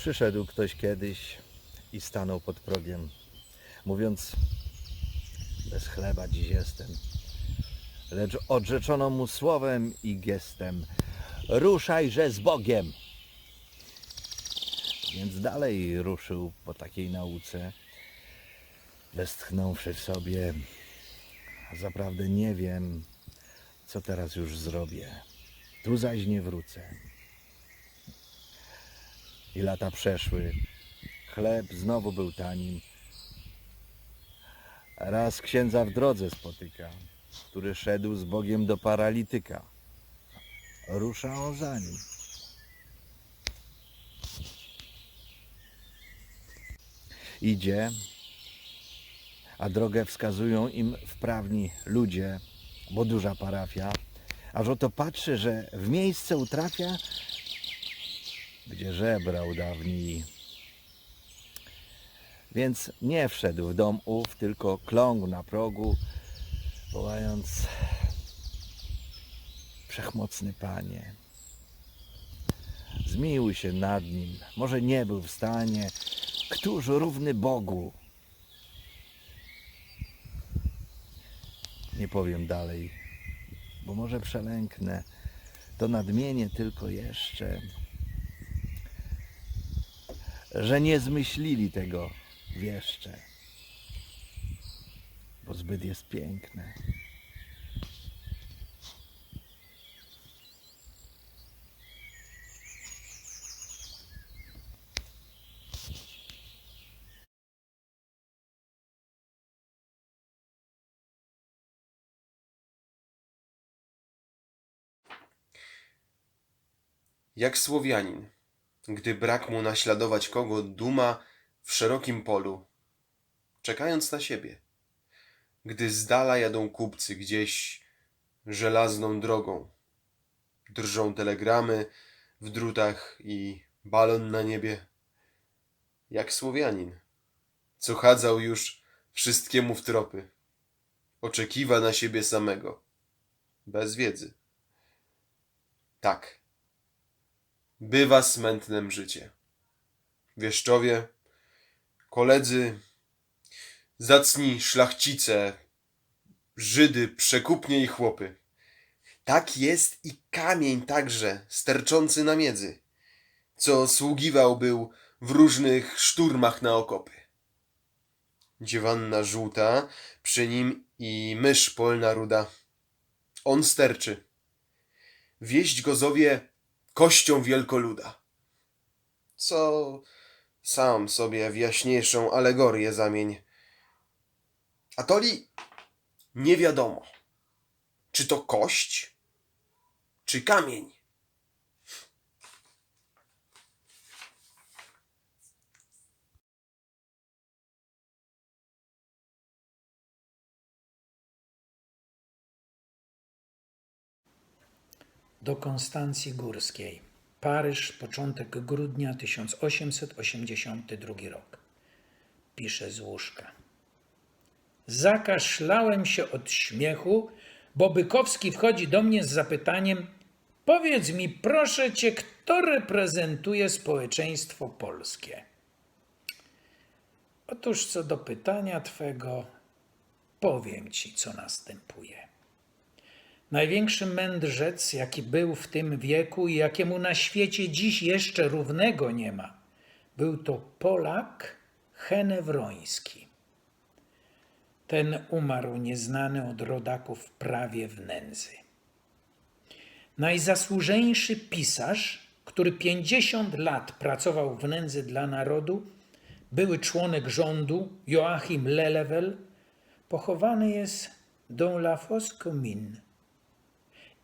Przyszedł ktoś kiedyś i stanął pod progiem, mówiąc: Bez chleba dziś jestem. Lecz odrzeczono mu słowem i gestem: Ruszajże z Bogiem. Więc dalej ruszył po takiej nauce, westchnąwszy w sobie: Zaprawdę nie wiem, co teraz już zrobię. Tu zaś nie wrócę. I lata przeszły. Chleb znowu był tanim. Raz księdza w drodze spotyka, który szedł z Bogiem do paralityka. Rusza on za nim. Idzie, a drogę wskazują im wprawni ludzie, bo duża parafia. Aż oto patrzy, że w miejsce utrafia, gdzie żebrał dawniej. Więc nie wszedł w dom ów, tylko kląkł na progu, wołając Wszechmocny Panie, zmiłuj się nad nim, może nie był w stanie, któż równy Bogu. Nie powiem dalej, bo może przelęknę to nadmienię tylko jeszcze, że nie zmyślili tego wieszcze, bo zbyt jest piękne. Jak Słowianin, gdy brak mu naśladować kogo duma w szerokim polu, czekając na siebie. Gdy z dala jadą kupcy gdzieś żelazną drogą, drżą telegramy w drutach i balon na niebie. Jak Słowianin, co chadzał już wszystkiemu w tropy, oczekiwa na siebie samego, bez wiedzy. Tak bywa smętnem życie. Wieszczowie, koledzy, zacni szlachcice, Żydy, przekupnie i chłopy. Tak jest i kamień także, sterczący na miedzy, co sługiwał był w różnych szturmach na okopy. Dziewanna żółta, przy nim i mysz polna ruda. On sterczy. Wieść go zowie kością wielkoluda. Co sam sobie w jaśniejszą alegorię zamień. A toli nie wiadomo, czy to kość, czy kamień. Do Konstancji Górskiej. Paryż, początek grudnia 1882 rok. Pisze z łóżka. Zakaszlałem się od śmiechu, bo Bykowski wchodzi do mnie z zapytaniem: Powiedz mi, proszę cię, kto reprezentuje społeczeństwo polskie? Otóż co do pytania twego, powiem ci, co następuje. Największy mędrzec, jaki był w tym wieku i jakiemu na świecie dziś jeszcze równego nie ma, był to Polak Henewroński. Ten umarł nieznany od rodaków prawie w nędzy. Najzasłużeńszy pisarz, który 50 lat pracował w nędzy dla narodu, były członek rządu Joachim Lelewel, pochowany jest dans la fosse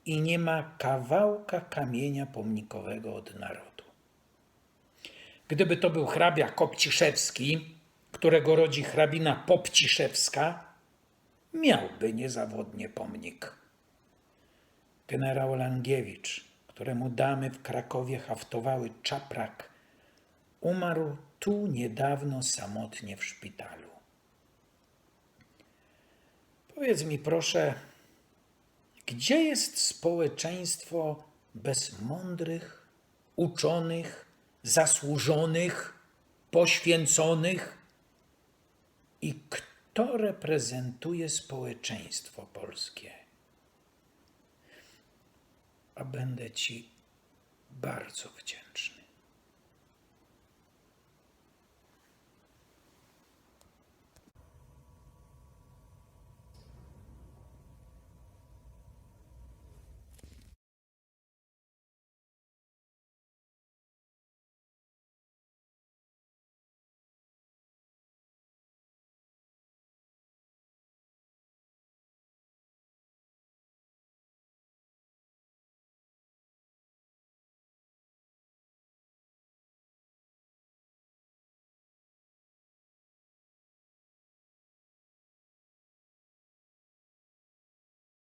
i nie ma kawałka kamienia pomnikowego od narodu. Gdyby to był hrabia Kopciszewski, którego rodzi hrabina Popciszewska, miałby niezawodnie pomnik. Generał Langiewicz, któremu damy w Krakowie haftowały czaprak, umarł tu niedawno samotnie w szpitalu. Powiedz mi proszę, gdzie jest społeczeństwo bez mądrych, uczonych, zasłużonych, poświęconych i kto reprezentuje społeczeństwo polskie. A będę Ci bardzo wdzięczny.